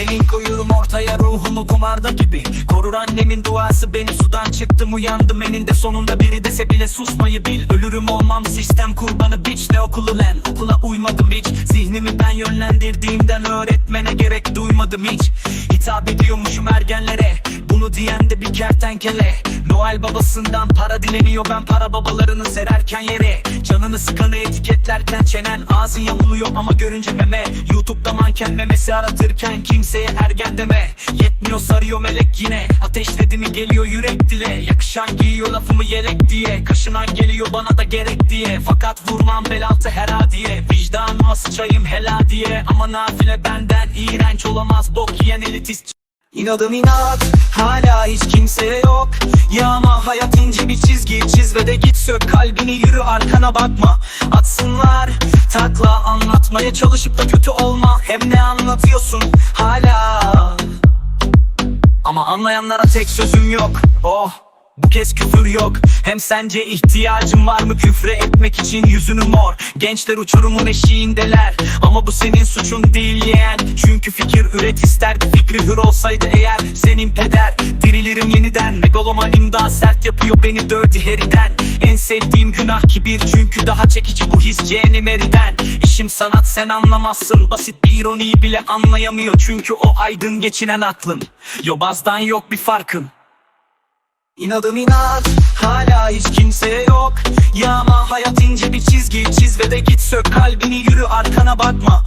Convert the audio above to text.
Demin koyuyorum ortaya ruhumu kumarda gibi. Korur annemin duası beni sudan çıktım uyandım. Eninde sonunda biri dese bile susmayı bil. Ölürüm olmam sistem kurbanı biç ne okulu lan. Okula uymadım hiç. Zihnimi ben yönlendirdiğimden öğretmene gerek duymadım hiç. Hitap ediyormuşum ergenlere. Bunu diyen de bir kertenkele Noel babasından para dileniyor. Ben para babalarını sererken yere Canını sıkanı etiketlerken çenen ağzın yamuluyor. Ama görünce meme Youtube'da manken memesi aratırken kimseye ergen deme. Yetmiyor sarıyor melek yine. Ateşledi mi geliyor yürek dile. Yakışan giyiyor lafımı yelek diye. Kaşınan geliyor bana da gerek diye. Fakat vurmam bel altı hera diye. Vicdanıma sıçayım hela diye. Ama nafile benden iğrenç olamaz. Bok yiyen elitist. İnadım inat hala çizgi çiz git sök. Kalbini yürü arkana bakma. Atsınlar takla anlatmaya çalışıp da kötü olma. Hem ne anlatıyorsun hala? Ama anlayanlara tek sözüm yok. Oh bu kez küfür yok. Hem sence ihtiyacın var mı? Küfre etmek için yüzünü mor. Gençler uçurumun eşiğindeler. Ama bu senin suçun değil yeğen. Çünkü fikir üret isterdi. Fikri hür olsaydı eğer senin peder Dirilirim yeniden Megalomanim daha sert yapıyor beni Dirty Harry'den En sevdiğim günah kibir Çünkü daha çekici bu his cehennem eriden İşim sanat sen anlamazsın Basit bir ironiyi bile anlayamıyor Çünkü o aydın geçinen aklın. Yobazdan yok bir farkın. İnadım inat hala hiç kimse yok. Yağma hayat ince bir çizgi çiz ve de git sök kalbini yürü arkana bakma